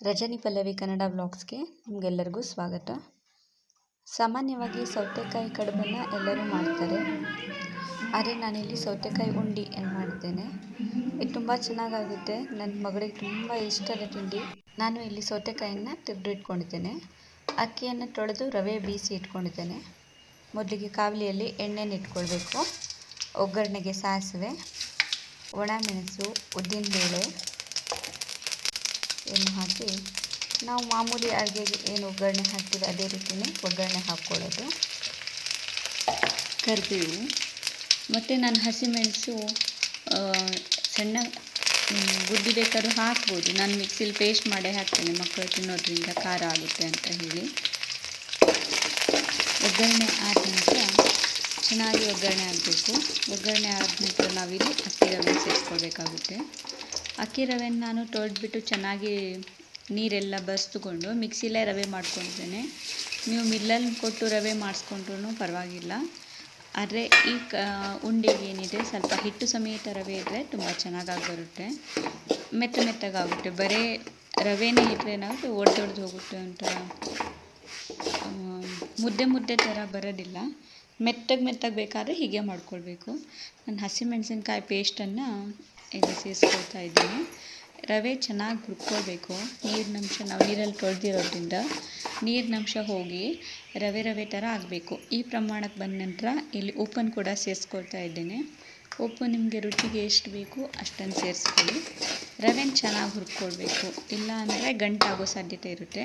ರಜನಿ ಪಲ್ಲವಿ ಕನ್ನಡ ಬ್ಲಾಗ್ಸ್ಗೆ ನಿಮಗೆಲ್ಲರಿಗೂ ಸ್ವಾಗತ. ಸಾಮಾನ್ಯವಾಗಿ ಸೌತೆಕಾಯಿ ಕಡುಬನ್ನು ಎಲ್ಲರೂ ಮಾಡ್ತಾರೆ. ಆದರೆ ನಾನಿಲ್ಲಿ ಸೌತೆಕಾಯಿ ಉಂಡಿ ಏನು ಮಾಡ್ತೇನೆ. ಇದು ತುಂಬ ಚೆನ್ನಾಗಾಗುತ್ತೆ. ನನ್ನ ಮಗಳಿಗೆ ತುಂಬ ಇಷ್ಟದ ತಿಂಡಿ. ನಾನು ಇಲ್ಲಿ ಸೌತೆಕಾಯಿಯನ್ನು ತೆಗೆದು ಇಟ್ಕೊಂಡಿದ್ದೇನೆ ಅಕ್ಕಿಯನ್ನು ತೊಳೆದು ರವೆ ಬೀಸಿ ಇಟ್ಕೊಂಡಿದ್ದೇನೆ. ಮೊದಲಿಗೆ ಕಾವಲಿಯಲ್ಲಿ ಎಣ್ಣೆನ ಇಟ್ಕೊಳ್ಬೇಕು. ಒಗ್ಗರಣೆಗೆ ಸಾಸಿವೆ ಒಣಮೆಣಸು ಉದ್ದಿನಬೇಳೆ ಏನು ಹಾಕಿ, ನಾವು ಮಾಮೂಲಿ ಅಡುಗೆಗೆ ಏನು ಒಗ್ಗರಣೆ ಹಾಕ್ತೀವಿ ಅದೇ ರೀತಿಯೇ ಒಗ್ಗರಣೆ ಹಾಕ್ಕೊಳ್ಳೋದು. ಕರಿಬೇವು, ಮತ್ತು ನಾನು ಹಸಿಮೆಣಸು ಸಣ್ಣ ಗುದ್ದಿ ಬೇಕಾದ್ರೂ ಹಾಕ್ಬೋದು. ನಾನು ಮಿಕ್ಸಿಲಿ ಪೇಸ್ಟ್ ಮಾಡೇ ಹಾಕ್ತೇನೆ, ಮಕ್ಕಳು ತಿನ್ನೋದ್ರಿಂದ ಖಾರ ಆಗುತ್ತೆ ಅಂತ ಹೇಳಿ. ಒಗ್ಗರಣೆ ಆದ ನಂತರ ಚೆನ್ನಾಗಿ ಒಗ್ಗರಣೆ ಆಗಬೇಕು. ಒಗ್ಗರಣೆ ಆದ ನಂತರ ನಾವಿಲ್ಲಿ ಅಕ್ಕಿ ರವೆ ಸೇರಿಸ್ಕೊಳ್ಬೇಕಾಗುತ್ತೆ. ಅಕ್ಕಿ ರವೆನ ನಾನು ತೊಳೆದ್ಬಿಟ್ಟು ಚೆನ್ನಾಗಿ ನೀರೆಲ್ಲ ಬಸಿದುಕೊಂಡು ಮಿಕ್ಸಿಲೇ ರವೆ ಮಾಡ್ಕೊಂಡಿದ್ದೇನೆ. ನೀವು ಮಿಲ್ಲಲ್ಲಿ ಕೊಟ್ಟು ರವೆ ಮಾಡಿಸ್ಕೊಂಡ್ರೂ ಪರವಾಗಿಲ್ಲ. ಆದರೆ ಈ ಕ, ಉಂಡೆಗೆ ಏನಿದೆ, ಸ್ವಲ್ಪ ಹಿಟ್ಟು ಸಮೇತ ರವೆ ಇದ್ದರೆ ತುಂಬ ಚೆನ್ನಾಗಾಗಿ ಬರುತ್ತೆ. ಮೆತ್ತ ಮೆತ್ತಗಾಗುತ್ತೆ. ಬರೀ ರವೆನೇ ಇದ್ದರೆ ಏನಾಗುತ್ತೆ ಒಡೆದು ಹೋಗುತ್ತೆ ಒಂಥರ ಮುದ್ದೆ ಮುದ್ದೆ ಥರ ಬರೋದಿಲ್ಲ. ಮೆತ್ತಗೆ ಮೆತ್ತಗೆ ಬೇಕಾದರೆ ಹೀಗೆ ಮಾಡ್ಕೊಳ್ಬೇಕು. ನಾನು ಹಸಿಮೆಣಸಿನ್ಕಾಯಿ ಪೇಸ್ಟನ್ನು ಈಗ ಸೇರಿಸ್ಕೊಳ್ತಾ ಇದ್ದೀನಿ. ರವೆ ಚೆನ್ನಾಗಿ ಹುರ್ಕೊಳ್ಬೇಕು ನೀರಿನಂಶ ನಾವು ನೀರಲ್ಲಿ ತೊಳೆದಿರೋದ್ರಿಂದ ನೀರಿನಂಶ ಹೋಗಿ ರವೆ ರವೆ ಥರ ಆಗಬೇಕು. ಈ ಪ್ರಮಾಣಕ್ಕೆ ಬಂದ ನಂತರ ಇಲ್ಲಿ ಉಪ್ಪನ್ನು ಕೂಡ ಸೇರಿಸ್ಕೊಳ್ತಾ ಇದ್ದೇನೆ. ಉಪ್ಪು ನಿಮಗೆ ರುಚಿಗೆ ಎಷ್ಟು ಬೇಕು ಅಷ್ಟನ್ನು ಸೇರಿಸ್ಕೊಳ್ಳಿ. ರವೆನ ಚೆನ್ನಾಗಿ ಹುರ್ಕೊಳ್ಬೇಕು ಇಲ್ಲ ಅಂದರೆ ಗಂಟಾಗೋ ಸಾಧ್ಯತೆ ಇರುತ್ತೆ.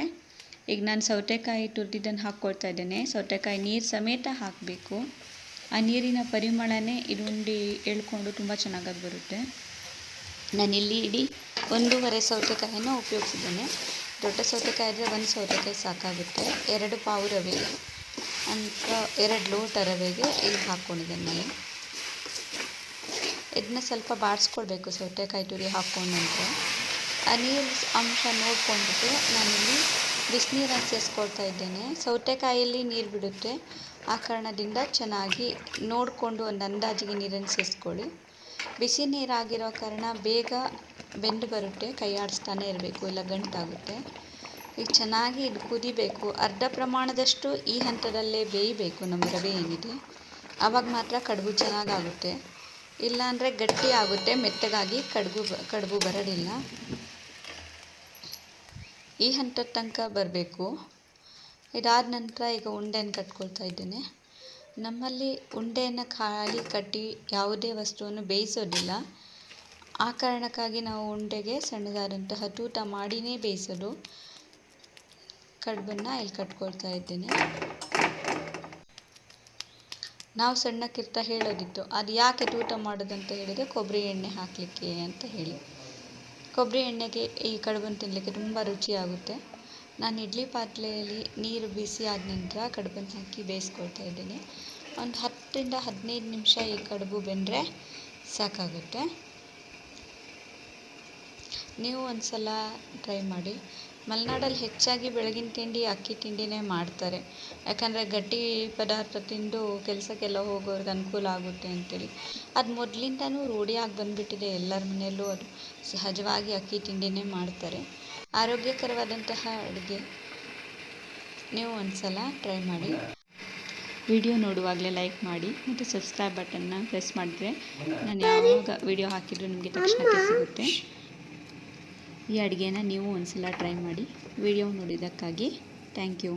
ಈಗ ನಾನು ಸೌತೆಕಾಯಿ ತುರಿದಿದ್ದನ್ನು ಹಾಕ್ಕೊಳ್ತಾ ಇದ್ದೇನೆ. ಸೌತೆಕಾಯಿ ನೀರು ಸಮೇತ ಹಾಕಬೇಕು. ಆ ನೀರಿನ ಪರಿಮಳನೇ ಇಡುಂಡಿ ಎಳ್ಕೊಂಡು ತುಂಬ ಚೆನ್ನಾಗಿ ಬರುತ್ತೆ. ನಾನಿಲ್ಲಿ ಇಡೀ ಒಂದೂವರೆ ಸೌತೆಕಾಯಿನ ಉಪಯೋಗಿಸಿದ್ದೇನೆ. ದೊಡ್ಡ ಸೌತೆಕಾಯಿ ಆದರೆ ಒಂದು ಸೌತೆಕಾಯಿ ಸಾಕಾಗುತ್ತೆ. ಎರಡು ಪಾವು ರವೆಗೆ, ಅಂತ ಎರಡು ಲೋಟ ರವೆಗೆ ಇಲ್ಲಿ ಹಾಕ್ಕೊಂಡಿದ್ದೇನೆ ನಾನು. ಇದನ್ನ ಸ್ವಲ್ಪ ಬಾಡಿಸ್ಕೊಳ್ಬೇಕು ಸೌತೆಕಾಯಿ ತುರಿ ಹಾಕ್ಕೊಂಡ ನಂತರ. ಆ ನೀರು ಅಂಶ ನೋಡಿಕೊಂಡ್ಬಿಟ್ಟು ನಾನಿಲ್ಲಿ ಬಿಸಿನೀರನ್ನು ಸೇರಿಸ್ಕೊಳ್ತಾ ಇದ್ದೇನೆ. ಸೌತೆಕಾಯಲ್ಲಿ ನೀರು ಬಿಡುತ್ತೆ. ಆ ಕಾರಣದಿಂದ ಚೆನ್ನಾಗಿ ನೋಡಿಕೊಂಡು ಒಂದು ಅಂದಾಜಿಗೆ ನೀರನ್ನು ಸೇರಿಸ್ಕೊಳ್ಳಿ ಬಿಸಿ ನೀರಾಗಿರೋ ಕಾರಣ ಬೇಗ ಬೆಂದು ಬರುತ್ತೆ ಕೈ ಆಡಿಸ್ತಾನೆ ಇರಬೇಕು, ಇಲ್ಲ ಗಂಟಾಗುತ್ತೆ. ಈಗ ಚೆನ್ನಾಗಿ ಇದು ಕುದಿಬೇಕು. ಅರ್ಧ ಪ್ರಮಾಣದಷ್ಟು ಈ ಹಂತದಲ್ಲೇ ಬೇಯಬೇಕು, ನಮ್ಮ ರವೆ ಏನಿದೆ. ಆವಾಗ ಮಾತ್ರ ಕಡುಬು ಚೆನ್ನಾಗಾಗುತ್ತೆ. ಇಲ್ಲಾಂದರೆ ಗಟ್ಟಿ ಆಗುತ್ತೆ, ಮೆತ್ತಗಾಗಿ ಕಡುಬು ಕಡುಬು ಬರೋದಿಲ್ಲ. ಈ ಹಂತದ ತನಕ ಬರಬೇಕು. ಇದಾದ ನಂತರ ಈಗ ಉಂಡೆನ ಕಟ್ಕೊಳ್ತಾ ಇದ್ದೇನೆ. ನಮ್ಮಲ್ಲಿ ಉಂಡೆಯನ್ನು ಖಾಲಿ ಕಟ್ಟಿ ಯಾವುದೇ ವಸ್ತುವನ್ನು ಬೇಯಿಸೋದಿಲ್ಲ. ಆ ಕಾರಣಕ್ಕಾಗಿ ನಾವು ಉಂಡೆಗೆ ಸಣ್ಣದಾದಂತಹ ತೂತ ಮಾಡಿನೇ ಬೇಯಿಸೋದು. ಕಡುಬನ್ನು ಇಲ್ಲಿ ಕಟ್ಕೊಳ್ತಾ ಇದ್ದೇನೆ. ನಾವು ಸಣ್ಣಕ್ಕಿರ್ತಾ ಹೇಳೋದಿತ್ತು. ಅದು ಯಾಕೆ ತೂತ ಮಾಡೋದಂತ ಹೇಳಿದರೆ ಕೊಬ್ಬರಿ ಎಣ್ಣೆ ಹಾಕಲಿಕ್ಕೆ ಅಂತ ಹೇಳಿ. ಕೊಬ್ಬರಿ ಎಣ್ಣೆಗೆ ಈ ಕಡುಬನ್ನು ತಿನ್ನಲಿಕ್ಕೆ ತುಂಬ ರುಚಿಯಾಗುತ್ತೆ. ನಾನು ಇಡ್ಲಿ ಪಾತ್ರೆಯಲ್ಲಿ ನೀರು ಬಿಸಿ ಆದ ನಂತರ ಕಡುಬನ್ನು ಹಾಕಿ ಬೇಯಿಸ್ಕೊಳ್ತಾ ಇದ್ದೀನಿ. ಒಂದು ಹತ್ತರಿಂದ ಹದಿನೈದು ನಿಮಿಷ ಈ ಕಡುಬು ಬೆಂದರೆ ಸಾಕಾಗುತ್ತೆ. ನೀವು ಒಂದು ಸಲ ಟ್ರೈ ಮಾಡಿ. ಮಲೆನಾಡಲ್ಲಿ ಹೆಚ್ಚಾಗಿ ಬೆಳಗಿನ ತಿಂಡಿ, ಅಕ್ಕಿ ತಿಂಡಿನೇ ಮಾಡ್ತಾರೆ. ಯಾಕಂದರೆ ಗಟ್ಟಿ ಪದಾರ್ಥ ತಿಂದು ಕೆಲಸಕ್ಕೆಲ್ಲ ಹೋಗೋರ್ಗೆ ಅನುಕೂಲ ಆಗುತ್ತೆ ಅಂತೇಳಿ. ಅದು ಮೊದಲಿಂದನೂ ರೂಢಿಯಾಗಿ ಬಂದುಬಿಟ್ಟಿದೆ ಎಲ್ಲರ ಮನೆಯಲ್ಲೂ ಅದು. ಸಹಜವಾಗಿ ಅಕ್ಕಿ ತಿಂಡಿನೇ ಮಾಡ್ತಾರೆ. ಆರೋಗ್ಯಕರವಾದಂತಹ ಅಡುಗೆ. ನೀವು ಒಂದು ಸಲ ಟ್ರೈ ಮಾಡಿ. ವಿಡಿಯೋ ನೋಡುವಾಗಲೇ ಲೈಕ್ ಮಾಡಿ ಮತ್ತು ಸಬ್ಸ್ಕ್ರೈಬ್ ಬಟನ್ನ ಪ್ರೆಸ್ ಮಾಡಿದ್ರೆ ನಾನು ಯಾವಾಗ ವಿಡಿಯೋ ಹಾಕಿದರೂ ನಿಮಗೆ ತಕ್ಷಣಕ್ಕೆ ಸಿಗುತ್ತೆ. ಈ ಅಡುಗೆನ ನೀವು ಒಂದು ಸಲ ಟ್ರೈ ಮಾಡಿ ವಿಡಿಯೋ ನೋಡಿದ್ದಕ್ಕಾಗಿ ಥ್ಯಾಂಕ್ ಯು